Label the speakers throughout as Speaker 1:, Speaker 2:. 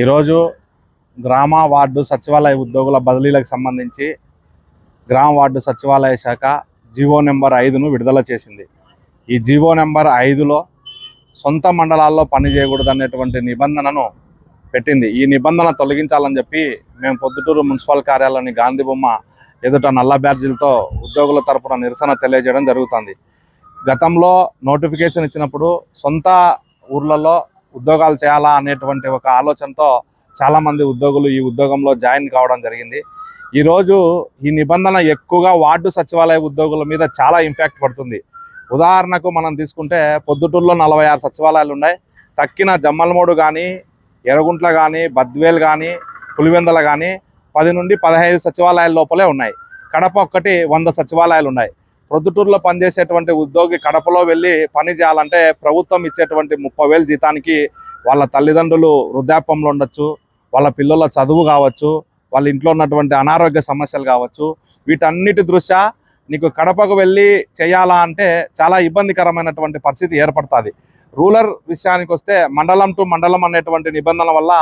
Speaker 1: ఈరోజు గ్రామ వార్డు సచివాలయ ఉద్యోగుల బదిలీలకు సంబంధించి గ్రామ వార్డు సచివాలయ శాఖ జీవో నెంబర్ ఐదును విడుదల చేసింది. ఈ జీవో నెంబర్ ఐదులో సొంత మండలాల్లో పని చేయకూడదు అనేటువంటి నిబంధనను పెట్టింది. ఈ నిబంధన తొలగించాలని చెప్పి మేము పొద్దుటూరు మున్సిపల్ కార్యాలయాన్ని గాంధీ బొమ్మ ఎదుట నల్ల బ్యాడ్జీలతో ఉద్యోగుల తరపున నిరసన తెలియజేయడం జరుగుతుంది. గతంలో నోటిఫికేషన్ ఇచ్చినప్పుడు సొంత ఊర్లలో ఉద్యోగాలు చేయాలా అనేటువంటి ఒక ఆలోచనతో చాలామంది ఉద్యోగులు ఈ ఉద్యోగంలో జాయిన్ కావడం జరిగింది. ఈరోజు ఈ నిబంధన ఎక్కువగా వార్డు సచివాలయ ఉద్యోగుల మీద చాలా ఇంపాక్ట్ పడుతుంది. ఉదాహరణకు మనం తీసుకుంటే పొద్దుటూరులో నలభై ఆరు సచివాలయాలు ఉన్నాయి. తక్కిన జమ్మలమూడు కానీ ఎర్రగుంట్ల కానీ బద్వేల్ కానీ పులివెందల కానీ పది నుండి పదహైదు సచివాలయాల లోపలే ఉన్నాయి. కడప ఒక్కటి వంద సచివాలయాలు ఉన్నాయి. ప్రొద్దుటూరులో పనిచేసేటువంటి ఉద్యోగి కడపలో వెళ్ళి పని చేయాలంటే ప్రభుత్వం ఇచ్చేటువంటి ముప్పై వేలు జీతానికి వాళ్ళ తల్లిదండ్రులు వృద్ధాప్యంలో ఉండొచ్చు వాళ్ళ పిల్లల చదువు కావచ్చు వాళ్ళ ఇంట్లో ఉన్నటువంటి అనారోగ్య సమస్యలు కావచ్చు. వీటన్నిటి దృష్ట్యా నీకు కడపకు వెళ్ళి చేయాలా అంటే చాలా ఇబ్బందికరమైనటువంటి పరిస్థితి ఏర్పడుతుంది. రూరల్ విషయానికి వస్తే మండలం టు మండలం అనేటువంటి నిబంధనల వల్ల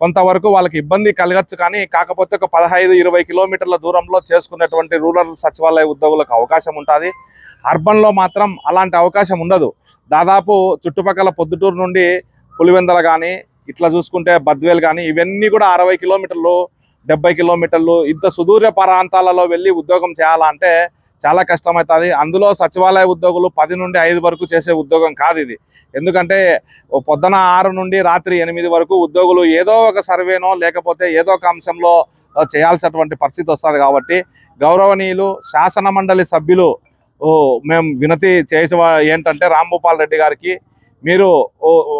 Speaker 1: కొంతవరకు వాళ్ళకి ఇబ్బంది కలగచ్చు కానీ కాకపోతే ఒక పదహైదు ఇరవై కిలోమీటర్ల దూరంలో చేసుకునేటువంటి రూరల్ సచివాలయ ఉద్యోగులకు అవకాశం ఉంటుంది. అర్బన్లో మాత్రం అలాంటి అవకాశం ఉండదు. దాదాపు చుట్టుపక్కల పొద్దుటూరు నుండి పులివెందల కానీ ఇట్లా చూసుకుంటే బద్వేలు కానీ ఇవన్నీ కూడా అరవై కిలోమీటర్లు డెబ్బై కిలోమీటర్లు ఇంత సుదూర ప్రాంతాలలో వెళ్ళి ఉద్యోగం చేయాలంటే చాలా కష్టమవుతుంది అందులో సచివాలయ ఉద్యోగులు పది నుండి ఐదు వరకు చేసే ఉద్యోగం కాదు ఇది. ఎందుకంటే పొద్దున ఆరు నుండి రాత్రి ఎనిమిది వరకు ఉద్యోగులు ఏదో ఒక సర్వేనో లేకపోతే ఏదో ఒక అంశంలో చేయాల్సినటువంటి పరిస్థితి వస్తుంది కాబట్టి గౌరవనీయులు శాసన మండలి సభ్యులు మేము వినతి చేసే ఏంటంటే రాంభూపాల్ రెడ్డి గారికి మీరు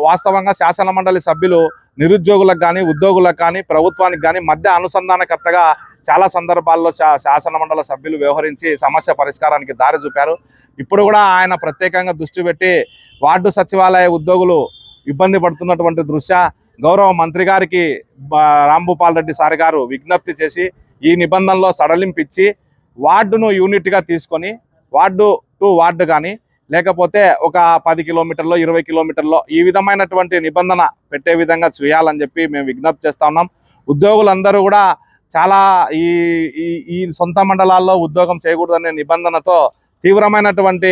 Speaker 1: వాస్తవంగా శాసన మండలి సభ్యులు నిరుద్యోగులకు కానీ ఉద్యోగులకు కానీ ప్రభుత్వానికి కానీ మధ్య అనుసంధానకర్తగా చాలా సందర్భాల్లో శా- శాసన మండలి సభ్యులు వ్యవహరించి సమస్య పరిష్కారానికి దారి చూపారు. ఇప్పుడు కూడా ఆయన ప్రత్యేకంగా దృష్టి పెట్టి వార్డు సచివాలయ ఉద్యోగులు ఇబ్బంది పడుతున్నటువంటి దృశ్య గౌరవ మంత్రి గారికి రాంభూపాల్ రెడ్డి సార్ గారు విజ్ఞప్తి చేసి ఈ నిబంధనలో సడలింపిచ్చి వార్డును యూనిట్గా తీసుకొని వార్డు టు వార్డు కానీ లేకపోతే ఒక పది కిలోమీటర్లో ఇరవై కిలోమీటర్లో ఈ విధమైనటువంటి నిబంధన పెట్టే విధంగా చేయాలని చెప్పి మేము విజ్ఞప్తి చేస్తా ఉన్నాం. ఉద్యోగులందరూ కూడా చాలా ఈ ఈ ఈ సొంత మండలాల్లో ఉద్యోగం చేయకూడదనే నిబంధనతో తీవ్రమైనటువంటి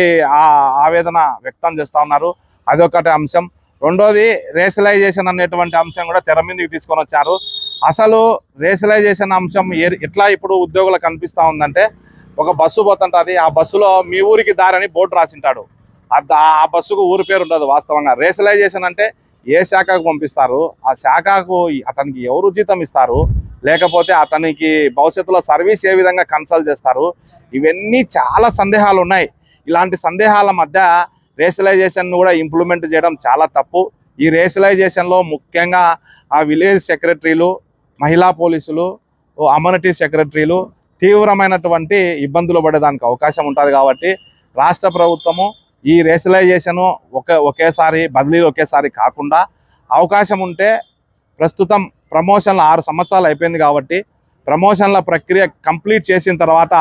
Speaker 1: ఆవేదన వ్యక్తం చేస్తూ ఉన్నారు. అదొకటి అంశం. రెండోది రేషలైజేషన్ అనేటువంటి అంశం కూడా తెర మీదకి తీసుకొని వచ్చారు. అసలు రేషలైజేషన్ అంశం ఏ- ఎట్లా ఇప్పుడు ఉద్యోగులకు కనిపిస్తూ ఉందంటే ఒక బస్సు పోతుంటుంది. ఆ బస్సులో మీ ఊరికి దారని బోర్డు రాసింటాడు. ఆ బస్సుకు ఊరి పేరు ఉండదు వాస్తవంగా. రేసలైజేషన్ అంటే ఏ శాఖకు పంపిస్తారు? ఆ శాఖకు అతనికి ఎవరు జీతం ఇస్తారు? లేకపోతే అతనికి భవిష్యత్తులో సర్వీస్ ఏ విధంగా కన్సల్ట్ చేస్తారు? ఇవన్నీ చాలా సందేహాలు ఉన్నాయి. ఇలాంటి సందేహాల మధ్య రేషలైజేషన్ కూడా ఇంప్లిమెంట్ చేయడం చాలా తప్పు. ఈ రేషలైజేషన్లో ముఖ్యంగా ఆ విలేజ్ సెక్రటరీలు మహిళా పోలీసులు అమ్యూనిటీ సెక్రటరీలు తీవ్రమైనటువంటి ఇబ్బందులు పడేదానికి అవకాశం ఉంటుంది కాబట్టి రాష్ట్ర ప్రభుత్వము ఈ రేషలైజేషను ఒకే ఒకేసారి బదిలీలు ఒకేసారి కాకుండా అవకాశం ఉంటే ప్రస్తుతం ప్రమోషన్లు ఆరు సంవత్సరాలు అయిపోయింది కాబట్టి ప్రమోషన్ల ప్రక్రియ కంప్లీట్ చేసిన తర్వాత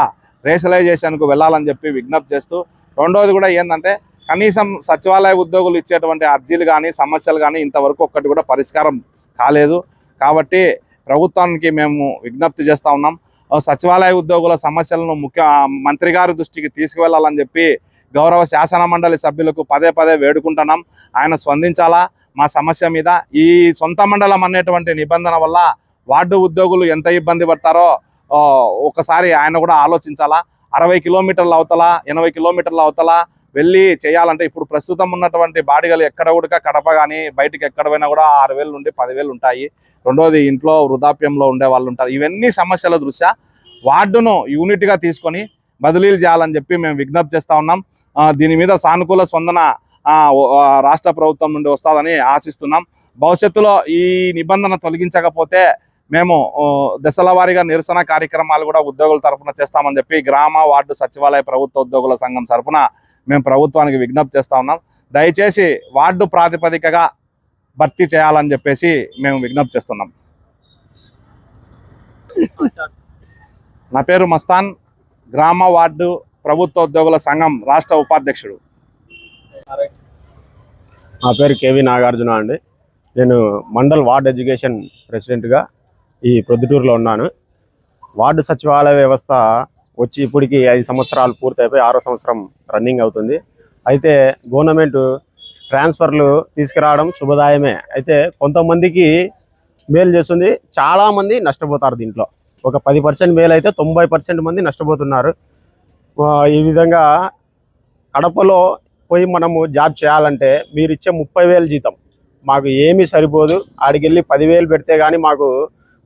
Speaker 1: రేషలైజేషన్కు వెళ్ళాలని చెప్పి విజ్ఞప్తి చేస్తూ రెండవది కూడా ఏంటంటే కనీసం సచివాలయ ఉద్యోగులు ఇచ్చేటువంటి అర్జీలు కానీ సమస్యలు కానీ ఇంతవరకు ఒక్కటి కూడా పరిష్కారం కాలేదు. కాబట్టి ప్రభుత్వానికి మేము విజ్ఞప్తి చేస్తూ ఉన్నాం. సచివాలయ ఉద్యోగుల సమస్యలను ముఖ్య మంత్రి గారి దృష్టికి తీసుకువెళ్ళాలని చెప్పి గౌరవ శాసన మండలి సభ్యులకు పదే పదే వేడుకుంటున్నాం. ఆయన స్పందించాలా? మా సమస్య మీద ఈ సొంత మండలం అనేటువంటి నిబంధన వల్ల వార్డు ఉద్యోగులు ఎంత ఇబ్బంది పడతారో ఒకసారి ఆయన కూడా ఆలోచించాలా? అరవై కిలోమీటర్ల అవతల ఎనభై కిలోమీటర్ల అవతల వెళ్ళి చేయాలంటే ఇప్పుడు ప్రస్తుతం ఉన్నటువంటి బాడిగలు ఎక్కడ కూడా కడప కానీ బయటకు ఎక్కడ పోయినా కూడా ఆరు వేలు నుండి పదివేలు ఉంటాయి. రెండోది ఇంట్లో వృద్ధాప్యంలో ఉండే వాళ్ళు ఉంటారు. ఇవన్నీ సమస్యల దృష్ట్యా వార్డును యూనిట్గా తీసుకొని బదిలీలు చేయాలని చెప్పి మేము విజ్ఞప్తి చేస్తూ ఉన్నాం. దీని మీద సానుకూల స్పందన రాష్ట్ర ప్రభుత్వం నుండి వస్తుందని ఆశిస్తున్నాం. భవిష్యత్తులో ఈ నిబంధన తొలగించకపోతే మేము దశల వారీగా నిరసన కార్యక్రమాలు కూడా ఉద్యోగుల తరఫున చేస్తామని చెప్పి గ్రామ వార్డు సచివాలయ ప్రభుత్వ ఉద్యోగుల సంఘం తరఫున మేము ప్రభుత్వానికి విజ్ఞప్తి చేస్తూ ఉన్నాం. దయచేసి వార్డు ప్రాతిపదికగా భర్తీ చేయాలని చెప్పేసి మేము విజ్ఞప్తి చేస్తున్నాం. నా పేరు మస్తాన్ గ్రామ వార్డు ప్రభుత్వ ఉద్యోగుల సంఘం రాష్ట్ర ఉపాధ్యక్షుడు.
Speaker 2: నా పేరు కేవి నాగార్జున అండి. నేను మండల్ వార్డ్ ఎడ్యుకేషన్ ప్రెసిడెంట్గా ఈ ప్రొద్దుటూరులో ఉన్నాను. వార్డు సచివాలయ వ్యవస్థ వచ్చి ఇప్పటికి ఐదు సంవత్సరాలు పూర్తయిపోయి ఆరో సంవత్సరం రన్నింగ్ అవుతుంది. అయితే గవర్నమెంట్ ట్రాన్స్ఫర్లు తీసుకురావడం శుభదాయమే. అయితే కొంతమందికి మేలు చేస్తుంది. చాలామంది నష్టపోతారు దీంట్లో. ఒక పది పర్సెంట్ మేలు అయితే తొంభై పర్సెంట్ మంది నష్టపోతున్నారు. ఈ విధంగా కడపలో పోయి మనము జాబ్ చేయాలంటే మీరు ఇచ్చే ముప్పై వేలు జీతం. మాకు ఏమీ సరిపోదు. ఆడికి వెళ్ళి పదివేలు పెడితే కానీ మాకు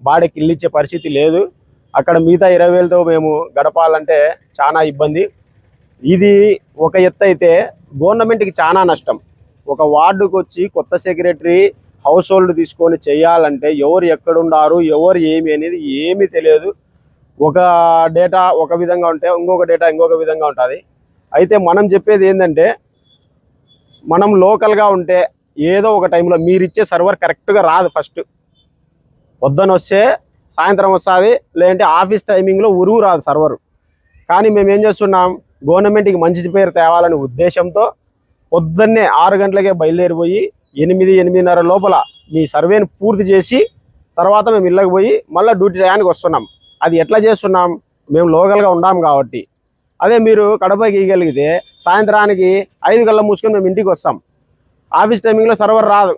Speaker 2: బాడీకి ఇల్లు ఇచ్చే పరిస్థితి లేదు. అక్కడ మిగతా ఇరవై వేలతో మేము గడపాలంటే చాలా ఇబ్బంది. ఇది ఒక ఎత్తు అయితే గవర్నమెంట్కి చాలా నష్టం. ఒక వార్డుకు వచ్చి కొత్త సెక్రటరీ హౌస్ హోల్డ్ తీసుకొని చేయాలంటే ఎవరు ఎక్కడున్నారు ఎవరు ఏమి అనేది ఏమీ తెలియదు. ఒక డేటా ఒక విధంగా ఉంటే ఇంకొక డేటా ఇంకొక విధంగా ఉంటుంది. అయితే మనం చెప్పేది ఏంటంటే మనం లోకల్గా ఉంటే ఏదో ఒక టైంలో మీరు ఇచ్చే సర్వర్ కరెక్ట్గా రాదు ఫస్ట్. పొద్దున వస్తే సాయంత్రం వస్తుంది లేదంటే ఆఫీస్ టైమింగ్లో ఉరువు రాదు సర్వర్. కానీ మేము ఏం చేస్తున్నాం గవర్నమెంట్కి మంచి పేరు తేవాలనే ఉద్దేశంతో పొద్దున్నే ఆరు గంటలకే బయలుదేరిపోయి ఎనిమిది ఎనిమిదిన్నర లోపల మీ సర్వేని పూర్తి చేసి తర్వాత మేము ఇళ్ళకి పోయి మళ్ళీ డ్యూటీ టయానికి వస్తున్నాం. అది ఎట్లా చేస్తున్నాం మేము లోకల్గా ఉన్నాం కాబట్టి. అదే మీరు కడపకి ఇవ్వగలిగితే సాయంత్రానికి ఐదు గల్లా మూసుకొని మేము ఇంటికి వస్తాం. ఆఫీస్ టైమింగ్లో సర్వర్ రాదు.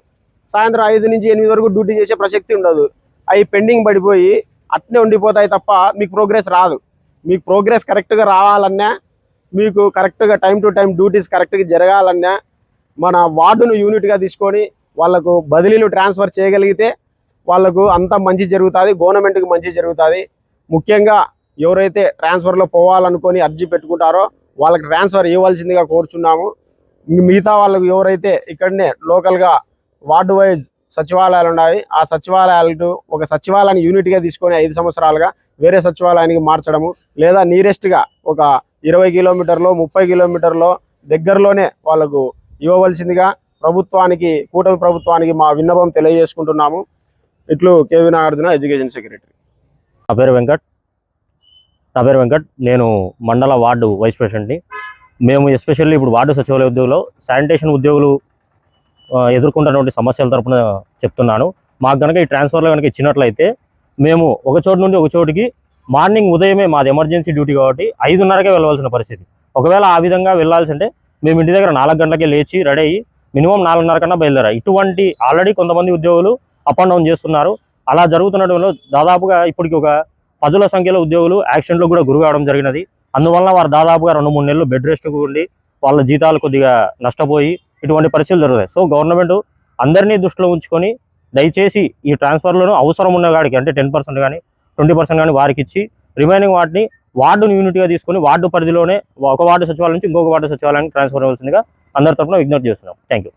Speaker 2: సాయంత్రం ఐదు నుంచి ఎనిమిది వరకు డ్యూటీ చేసే ప్రసక్తి ఉండదు. అవి పెండింగ్ పడిపోయి అట్నే ఉండిపోతాయి తప్ప మీకు ప్రోగ్రెస్ రాదు. మీకు ప్రోగ్రెస్ కరెక్ట్గా రావాలన్నా మీకు కరెక్ట్గా టైం టు టైం డ్యూటీస్ కరెక్ట్గా జరగాలన్నా మన వార్డును యూనిట్గా తీసుకొని వాళ్ళకు బదిలీలు ట్రాన్స్ఫర్ చేయగలిగితే వాళ్ళకు అంత మంచి జరుగుతుంది గవర్నమెంట్కి మంచి జరుగుతుంది. ముఖ్యంగా ఎవరైతే ట్రాన్స్ఫర్లో పోవాలనుకొని అర్జీ పెట్టుకుంటారో వాళ్ళకి ట్రాన్స్ఫర్ ఇవ్వాల్సిందిగా కోరుచున్నాము. మిగతా వాళ్ళకు ఎవరైతే ఇక్కడనే లోకల్గా వార్డు వైజ్ సచివాలయాలు ఉన్నాయి ఆ సచివాలయాలకు ఒక సచివాలయాన్ని యూనిట్గా తీసుకొని ఐదు సంవత్సరాలుగా వేరే సచివాలయానికి మార్చడము లేదా నీరెస్ట్గా ఒక ఇరవై కిలోమీటర్లో ముప్పై కిలోమీటర్లో దగ్గరలోనే వాళ్ళకు ఇవ్వవలసిందిగా ప్రభుత్వానికి కూటమి ప్రభుత్వానికి మా విన్నపం తెలియజేసుకుంటున్నాము. ఇట్లు కేవీ నాగార్జున ఎడ్యుకేషన్ సెక్రటరీ.
Speaker 3: నా పేరు వెంకట్. నా పేరు వెంకట్. నేను మండల వార్డు వైస్ ప్రెసిడెంట్ని. మేము ఎస్పెషల్లీ ఇప్పుడు వార్డు సచివాలయ ఉద్యోగులు శానిటేషన్ ఉద్యోగులు ఎదుర్కొంటున్నటువంటి సమస్యల తరపున చెప్తున్నాను. మాకు కనుక ఈ ట్రాన్స్ఫర్లో కనుక ఇచ్చినట్లయితే మేము ఒక చోటు నుండి ఒక చోటుకి మార్నింగ్ ఉదయమే మాది ఎమర్జెన్సీ డ్యూటీ కాబట్టి ఐదున్నరకే వెళ్ళవలసిన పరిస్థితి. ఒకవేళ ఆ విధంగా వెళ్ళాల్సి అంటే మేము ఇంటి దగ్గర నాలుగు గంటలకే లేచి రెడీ అయ్యి మినిమం నాలుగున్నర కన్నా బయలుదేరా ఇటువంటి ఆల్రెడీ కొంతమంది ఉద్యోగులు అప్ అండ్ డౌన్ చేస్తున్నారు. అలా జరుగుతున్నటువంటి దాదాపుగా ఇప్పటికి ఒక పదుల సంఖ్యలో ఉద్యోగులు యాక్సిడెంట్లో కూడా గురి కావడం జరిగినది. అందువల్ల వారు దాదాపుగా రెండు మూడు నెలలు బెడ్ రెస్ట్ ఉండి వాళ్ళ జీతాలు కొద్దిగా నష్టపోయి ఇటువంటి పరిస్థితులు జరుగుతాయి. సో గవర్నమెంట్ అందరినీ దృష్టిలో ఉంచుకొని దయచేసి ఈ ట్రాన్స్ఫర్లను అవసరం ఉన్న వాడికి అంటే టెన్ పర్సెంట్ కానీ ట్వంటీ పర్సెంట్ కానీ వారికి ఇచ్చి రిమైనింగ్ వాటిని వార్డును యూనిట్గా తీసుకొని వార్డు పరిధిలోనే ఒక వార్డు సచివాలయం నుంచి ఇంకొక వార్డు సచివాలయానికి ట్రాన్స్ఫర్ అవ్వాల్సిందిగా అందరి తరఫున విజ్ఞప్తి చేస్తున్నాం. Thank you.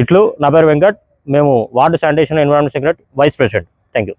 Speaker 3: ఇట్లు నా పేరు వెంకట్. మేము ward sanitation environment secretary vice president. Thank you.